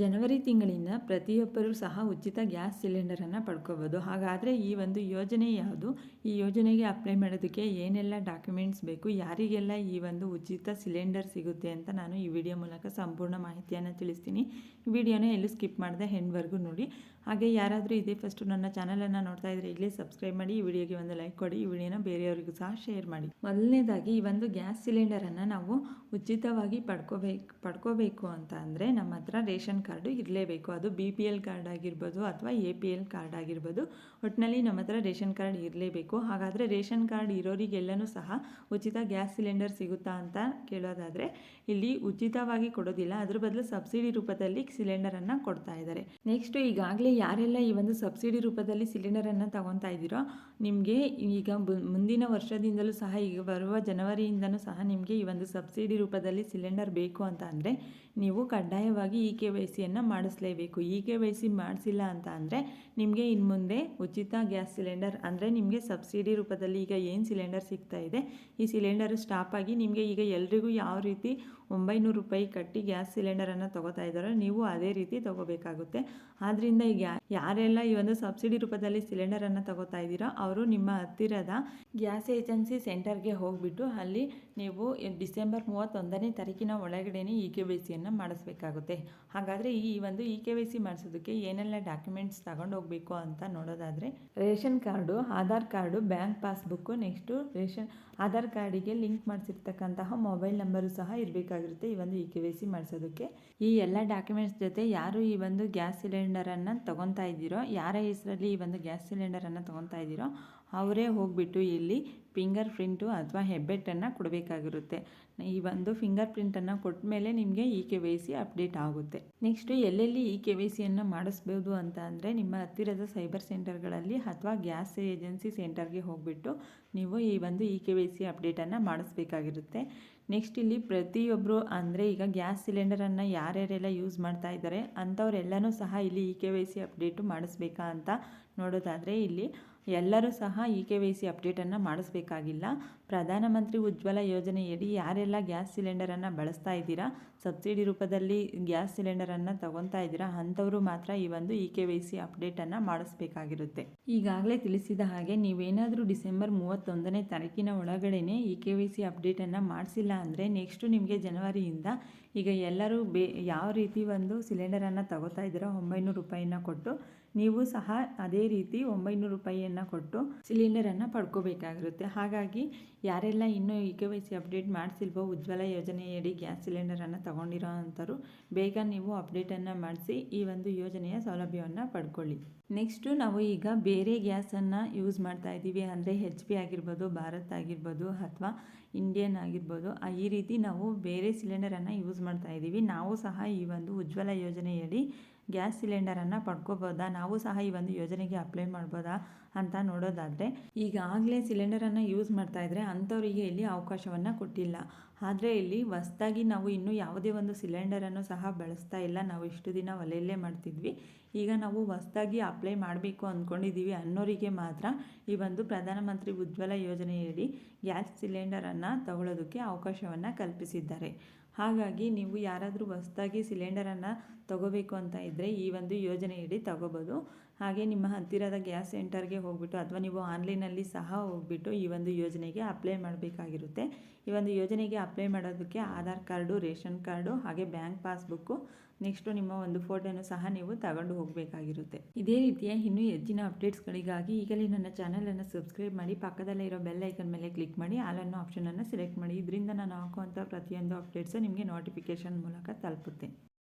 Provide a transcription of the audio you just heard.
ಜನವರಿ ತಿಂಗಳಿಂದ ಪ್ರತಿಯೊಬ್ಬರೂ ಸಹ ಉಚಿತ ಗ್ಯಾಸ್ ಸಿಲಿಂಡರನ್ನು ಪಡ್ಕೋಬೋದು. ಹಾಗಾದರೆ ಈ ಒಂದು ಯೋಜನೆ ಯಾವುದು? ಈ ಯೋಜನೆಗೆ ಅಪ್ಲೈ ಮಾಡೋದಕ್ಕೆ ಏನೆಲ್ಲ ಡಾಕ್ಯುಮೆಂಟ್ಸ್ ಬೇಕು? ಯಾರಿಗೆಲ್ಲ ಈ ಒಂದು ಉಚಿತ ಸಿಲಿಂಡರ್ ಸಿಗುತ್ತೆ ಅಂತ ನಾನು ಈ ವಿಡಿಯೋ ಮೂಲಕ ಸಂಪೂರ್ಣ ಮಾಹಿತಿಯನ್ನು ತಿಳಿಸ್ತೀನಿ. ಈ ವಿಡಿಯೋನ ಎಲ್ಲೂ ಸ್ಕಿಪ್ ಮಾಡಿದೆ ಹೆಣ್ವರೆಗೂ ನೋಡಿ. ಹಾಗೆ ಯಾರಾದರೂ ಇದೇ ಫಸ್ಟು ನನ್ನ ಚಾನಲನ್ನು ನೋಡ್ತಾ ಇದ್ದರೆ ಇಲ್ಲೇ ಸಬ್ಸ್ಕ್ರೈಬ್ ಮಾಡಿ, ಈ ವಿಡಿಯೋಗೆ ಒಂದು ಲೈಕ್ ಕೊಡಿ, ಈ ವಿಡಿಯೋನ ಬೇರೆಯವರಿಗೂ ಸಹ ಶೇರ್ ಮಾಡಿ. ಮೊದಲನೇದಾಗಿ ಈ ಒಂದು ಗ್ಯಾಸ್ ಸಿಲಿಂಡರನ್ನು ನಾವು ಉಚಿತವಾಗಿ ಪಡ್ಕೋಬೇಕು ಪಡ್ಕೋಬೇಕು ಅಂತ ಅಂದರೆ ನಮ್ಮ ಹತ್ರ ರೇಷನ್ ಕಾರ್ಡು ಇರಲೇಬೇಕು. ಅದು ಬಿ ಪಿ ಎಲ್ ಕಾರ್ಡ್ ಆಗಿರ್ಬೋದು ಅಥವಾ ಎ ಪಿ ಎಲ್ ಕಾರ್ಡ್ ಆಗಿರ್ಬೋದು. ಒಟ್ಟಿನಲ್ಲಿ ನಮ್ಮ ಹತ್ರ ರೇಷನ್ ಕಾರ್ಡ್ ಇರಲೇಬೇಕು. ಹಾಗಾದರೆ ರೇಷನ್ ಕಾರ್ಡ್ ಇರೋರಿಗೆಲ್ಲನೂ ಸಹ ಉಚಿತ ಗ್ಯಾಸ್ ಸಿಲಿಂಡರ್ ಸಿಗುತ್ತಾ ಅಂತ ಕೇಳೋದಾದರೆ ಇಲ್ಲಿ ಉಚಿತವಾಗಿ ಕೊಡೋದಿಲ್ಲ. ಅದ್ರ ಬದಲು ಸಬ್ಸಿಡಿ ರೂಪದಲ್ಲಿ ಸಿಲಿಂಡರನ್ನು ಕೊಡ್ತಾ ಇದ್ದಾರೆ. ನೆಕ್ಸ್ಟ್ ಈಗಾಗಲೇ ಯಾರೆಲ್ಲ ಈ ಒಂದು ಸಬ್ಸಿಡಿ ರೂಪದಲ್ಲಿ ಸಿಲಿಂಡರನ್ನು ತಗೊತಾ ಇದ್ದೀರೋ ನಿಮಗೆ ಈಗ ಮುಂದಿನ ವರ್ಷದಿಂದಲೂ ಸಹ ಈಗ ಬರುವ ಜನವರಿಯಿಂದಲೂ ಸಹ ನಿಮಗೆ ಈ ಒಂದು ಸಬ್ಸಿಡಿ ರೂಪದಲ್ಲಿ ಸಿಲಿಂಡರ್ ಬೇಕು ಅಂತ ಅಂದರೆ ನೀವು ಕಡ್ಡಾಯವಾಗಿ ಈ ಕೆ ಸಿಯನ್ನು ಮಾಡಿಸ್ಲೇಬೇಕು. ಇ ಕೆ ವೈ ಸಿ ಮಾಡಿಸಿಲ್ಲ ಅಂತ ಅಂದರೆ ನಿಮಗೆ ಇನ್ನು ಮುಂದೆ ಉಚಿತ ಗ್ಯಾಸ್ ಸಿಲಿಂಡರ್ ಅಂದರೆ ನಿಮಗೆ ಸಬ್ಸಿಡಿ ರೂಪದಲ್ಲಿ ಈಗ ಏನು ಸಿಲಿಂಡರ್ ಸಿಗ್ತಾ ಇದೆ, ಈ ಸಿಲಿಂಡರ್ ಸ್ಟಾಪ್ ಆಗಿ ನಿಮಗೆ ಈಗ ಎಲ್ರಿಗೂ ಯಾವ ರೀತಿ ಒಂಬೈನೂರು ರೂಪಾಯಿ ಕಟ್ಟಿ ಗ್ಯಾಸ್ ಸಿಲಿಂಡರನ್ನು ತೊಗೋತಾ ಇದ್ದಾರೋ ನೀವು ಅದೇ ರೀತಿ ತೊಗೋಬೇಕಾಗುತ್ತೆ. ಆದ್ದರಿಂದ ಈಗ ಯಾರೆಲ್ಲ ಈ ಒಂದು ಸಬ್ಸಿಡಿ ರೂಪದಲ್ಲಿ ಸಿಲಿಂಡರನ್ನು ತೊಗೋತಾ ಇದ್ದೀರೋ ಅವರು ನಿಮ್ಮ ಹತ್ತಿರದ ಗ್ಯಾಸ್ ಏಜೆನ್ಸಿ ಸೆಂಟರ್ಗೆ ಹೋಗಿಬಿಟ್ಟು ಅಲ್ಲಿ ನೀವು ಡಿಸೆಂಬರ್ ಮೂವತ್ತೊಂದನೇ ತಾರೀಕಿನ ಒಳಗಡೆನೇ ಈ ಕೆ ವೈ ಸಿಯನ್ನು ಮಾಡಿಸ್ಬೇಕಾಗುತ್ತೆ ಹಾಗಾದರೆ ಈ ಒಂದು ಇ ಕೆ ವೈ ಸಿ ಮಾಡಿಸೋದಕ್ಕೆ ಏನೆಲ್ಲ ಡಾಕ್ಯುಮೆಂಟ್ಸ್ ತಗೊಂಡು ಹೋಗಬೇಕು ಅಂತ ನೋಡೋದಾದರೆ ration card, Aadhaar card, bank passbook, next ration, Aadhaar ಕಾರ್ಡಿಗೆ ಲಿಂಕ್ ಮಾಡಿಸಿರ್ತಕ್ಕಂತಹ ಮೊಬೈಲ್ ನಂಬರು ಸಹ ಇರಬೇಕಾಗಿರುತ್ತೆ ಈ ಒಂದು ಇ ಕೆ ವೈ ಸಿ ಮಾಡಿಸೋದಕ್ಕೆ. ಈ ಎಲ್ಲ ಡಾಕ್ಯುಮೆಂಟ್ಸ್ ಜೊತೆ ಯಾರು ಈ ಒಂದು ಗ್ಯಾಸ್ ಸಿಲಿಂಡರನ್ನು ತೊಗೊತಾ ಇದ್ದೀರೋ, ಯಾರ ಹೆಸರಲ್ಲಿ ಈ ಒಂದು ಗ್ಯಾಸ್ ಸಿಲಿಂಡರನ್ನು ತೊಗೊತಾ ಇದ್ದೀರೋ, ಅವರೇ ಹೋಗಿಬಿಟ್ಟು ಇಲ್ಲಿ ಫಿಂಗರ್ ಪ್ರಿಂಟು ಅಥವಾ ಹೆಬ್ಬೆಟ್ಟನ್ನು ಕೊಡಬೇಕಾಗಿರುತ್ತೆ. ಈ ಒಂದು ಫಿಂಗರ್ ಪ್ರಿಂಟನ್ನು ಕೊಟ್ಟ ಮೇಲೆ ನಿಮಗೆ E K Y C update ಆಗುತ್ತೆ. ನೆಕ್ಸ್ಟು ಎಲ್ಲೆಲ್ಲಿ ಇ ಕೆ ವೈ ಸಿಯನ್ನು ಮಾಡಿಸ್ಬೋದು ಅಂತ ಅಂದರೆ ನಿಮ್ಮ ಹತ್ತಿರದ ಸೈಬರ್ ಸೆಂಟರ್ಗಳಲ್ಲಿ ಅಥವಾ ಗ್ಯಾಸ್ ಏಜೆನ್ಸಿ ಸೆಂಟರ್ಗೆ ಹೋಗಿಬಿಟ್ಟು ನೀವು ಈ ಒಂದು ಇ ಕೆ ವೈ ಸಿ ಅಪ್ಡೇಟನ್ನು ಮಾಡಿಸ್ಬೇಕಾಗಿರುತ್ತೆ. ನೆಕ್ಸ್ಟ್ ಇಲ್ಲಿ ಪ್ರತಿಯೊಬ್ಬರು ಅಂದರೆ ಈಗ ಗ್ಯಾಸ್ ಸಿಲಿಂಡರನ್ನು ಯಾರ್ಯಾರೆಲ್ಲ ಯೂಸ್ ಮಾಡ್ತಾ ಇದ್ದಾರೆ ಅಂಥವರೆಲ್ಲನೂ ಸಹ ಇಲ್ಲಿ E K Y C update ಮಾಡಿಸ್ಬೇಕಾ ಅಂತ ನೋಡೋದಾದರೆ ಇಲ್ಲಿ ಎಲ್ಲರೂ ಸಹ ಇ ಕೆ ವೈ ಸಿ ಅಪ್ಡೇಟನ್ನು ಮಾಡಿಸ್ಬೇಕಾಗಿಲ್ಲ. ಪ್ರಧಾನಮಂತ್ರಿ ಉಜ್ವಲ ಯೋಜನೆಯಡಿ ಯಾರೆಲ್ಲ ಗ್ಯಾಸ್ ಸಿಲಿಂಡರನ್ನು ಬಳಸ್ತಾ ಇದ್ದೀರಾ, ಸಬ್ಸಿಡಿ ರೂಪದಲ್ಲಿ ಗ್ಯಾಸ್ ಸಿಲಿಂಡರನ್ನು ತಗೊತಾ ಇದ್ದೀರಾ, ಅಂಥವರು ಮಾತ್ರ ಈ ಒಂದು ಇ ಕೆ ವೈ ಸಿ ಅಪ್ಡೇಟನ್ನು ಮಾಡಿಸ್ಬೇಕಾಗಿರುತ್ತೆ. ಈಗಾಗಲೇ ತಿಳಿಸಿದ ಹಾಗೆ ನೀವೇನಾದರೂ ಡಿಸೆಂಬರ್ ಮೂವತ್ತೊಂದನೇ ತಾರೀಕಿನ ಒಳಗಡೆನೆ ಇ ಕೆ ವೈ ಸಿ ಅಪ್ಡೇಟನ್ನು ಮಾಡಿಸಿಲ್ಲ ಅಂದರೆ ನೆಕ್ಸ್ಟು ನಿಮಗೆ ಜನವರಿಯಿಂದ ಈಗ ಎಲ್ಲರೂ ಬೇ ಯಾವ ರೀತಿ ಒಂದು ಸಿಲಿಂಡರನ್ನು ತಗೋತಾ ಇದ್ದೀರಾ, ಒಂಬೈನೂರು ರೂಪಾಯಿನ ಕೊಟ್ಟು, ನೀವು ಸಹ ಅದೇ ರೀತಿ ಒಂಬೈನೂರು ರೂಪಾಯಿಯನ್ನು ಕೊಟ್ಟು ಸಿಲಿಂಡರನ್ನು ಪಡ್ಕೋಬೇಕಾಗಿರುತ್ತೆ. ಹಾಗಾಗಿ ಯಾರೆಲ್ಲ ಇನ್ನೂ E K Y C update ಮಾಡಿಸಿಲ್ವೋ Ujjwala ಯೋಜನೆಯಡಿ ಗ್ಯಾಸ್ ಸಿಲಿಂಡರನ್ನು ತಗೊಂಡಿರೋ ಬೇಗ ನೀವು ಅಪ್ಡೇಟನ್ನು ಮಾಡಿಸಿ ಈ ಒಂದು ಯೋಜನೆಯ ಸೌಲಭ್ಯವನ್ನು ಪಡ್ಕೊಳ್ಳಿ. ನೆಕ್ಸ್ಟು ನಾವು ಈಗ ಬೇರೆ ಗ್ಯಾಸನ್ನು ಯೂಸ್ ಮಾಡ್ತಾ ಇದ್ದೀವಿ. ಅಂದರೆ ಹೆಚ್ ಪಿ ಆಗಿರ್ಬೋದು, ಭಾರತ್ ಆಗಿರ್ಬೋದು ಅಥವಾ ಇಂಡಿಯನ್ ಆಗಿರ್ಬೋದು. ಈ ರೀತಿ ನಾವು ಬೇರೆ ಸಿಲಿಂಡರನ್ನು ಯೂಸ್ ಮಾಡ್ತಾ ಇದ್ದೀವಿ. ನಾವು ಸಹ ಈ ಒಂದು ಉಜ್ವಲ ಯೋಜನೆಯಡಿ ಗ್ಯಾಸ್ ಸಿಲಿಂಡರನ್ನು ಪಡ್ಕೋಬೋದಾ? ನಾವು ಸಹ ಈ ಒಂದು ಯೋಜನೆಗೆ ಅಪ್ಲೈ ಮಾಡ್ಬೋದಾ ಅಂತ ನೋಡೋದಾದರೆ, ಈಗಾಗಲೇ ಸಿಲಿಂಡರನ್ನು ಯೂಸ್ ಮಾಡ್ತಾ ಇದ್ದರೆ ಅಂಥವರಿಗೆ ಇಲ್ಲಿ ಅವಕಾಶವನ್ನು ಕೊಟ್ಟಿಲ್ಲ. ಆದರೆ ಇಲ್ಲಿ ಹೊಸ್ದಾಗಿ ನಾವು ಇನ್ನೂ ಯಾವುದೇ ಒಂದು ಸಿಲಿಂಡರನ್ನು ಸಹ ಬಳಸ್ತಾ ಇಲ್ಲ. ನಾವು ಇಷ್ಟು ದಿನ ಒಲೆಯಲ್ಲೇ ಮಾಡ್ತಿದ್ವಿ. ಈಗ ನಾವು ಹೊಸ್ದಾಗಿ ಅಪ್ಲೈ ಮಾಡಬೇಕು ಅಂದ್ಕೊಂಡಿದ್ದೀವಿ ಅನ್ನೋರಿಗೆ ಮಾತ್ರ ಈ ಒಂದು ಪ್ರಧಾನಮಂತ್ರಿ ಉಜ್ವಲ ಯೋಜನೆಯಡಿ ಗ್ಯಾಸ್ ಸಿಲಿಂಡರನ್ನು ತಗೊಳ್ಳೋದಕ್ಕೆ ಅವಕಾಶವನ್ನು ಕಲ್ಪಿಸಿದ್ದಾರೆ. ಹಾಗಾಗಿ ನೀವು ಯಾರಾದರೂ ಹೊಸ್ದಾಗಿ ಸಿಲಿಂಡರನ್ನು ತಗೋಬೇಕು ಅಂತ ಇದ್ದರೆ ಈ ಒಂದು ಯೋಜನೆಯಡಿ ತಗೋಬೋದು. ಹಾಗೆ ನಿಮ್ಮ ಹತ್ತಿರದ ಗ್ಯಾಸ್ ಸೆಂಟರ್ಗೆ ಹೋಗ್ಬಿಟ್ಟು ಅಥವಾ ನೀವು ಆನ್ಲೈನಲ್ಲಿ ಸಹ ಹೋಗ್ಬಿಟ್ಟು ಈ ಒಂದು ಯೋಜನೆಗೆ ಅಪ್ಲೈ ಮಾಡಬೇಕಾಗಿರುತ್ತೆ. ಈ ಒಂದು ಯೋಜನೆಗೆ ಅಪ್ಲೈ ಮಾಡೋದಕ್ಕೆ ಆಧಾರ್ ಕಾರ್ಡು, ರೇಷನ್ ಕಾರ್ಡು ಹಾಗೆ ಬ್ಯಾಂಕ್ ಪಾಸ್ಬುಕ್ಕು, ನೆಕ್ಸ್ಟು ನಿಮ್ಮ ಒಂದು ಫೋಟೋನು ಸಹ ನೀವು ತಗೊಂಡು ಹೋಗಬೇಕಾಗಿರುತ್ತೆ. ಇದೇ ರೀತಿಯ ಇನ್ನೂ ಹೆಚ್ಚಿನ ಅಪ್ಡೇಟ್ಸ್ಗಳಿಗಾಗಿ ಈಗಲೇ ನನ್ನ ಚಾನಲನ್ನು ಸಬ್ಸ್ಕ್ರೈಬ್ ಮಾಡಿ ಪಕ್ಕದಲ್ಲೇ ಇರೋ ಬೆಲ್ ಐಕನ್ ಮೇಲೆ ಕ್ಲಿಕ್ ಮಾಡಿ ಆಲನ್ನು ಆಪ್ಷನನ್ನು ಸೆಲೆಕ್ಟ್ ಮಾಡಿ. ಇದರಿಂದ ನಾನು ಹಾಕುವಂಥ ಪ್ರತಿಯೊಂದು ಅಪ್ಡೇಟ್ಸು ನಿಮಗೆ ನೋಟಿಫಿಕೇಷನ್ ಮೂಲಕ ತಲುಪುತ್ತೆ.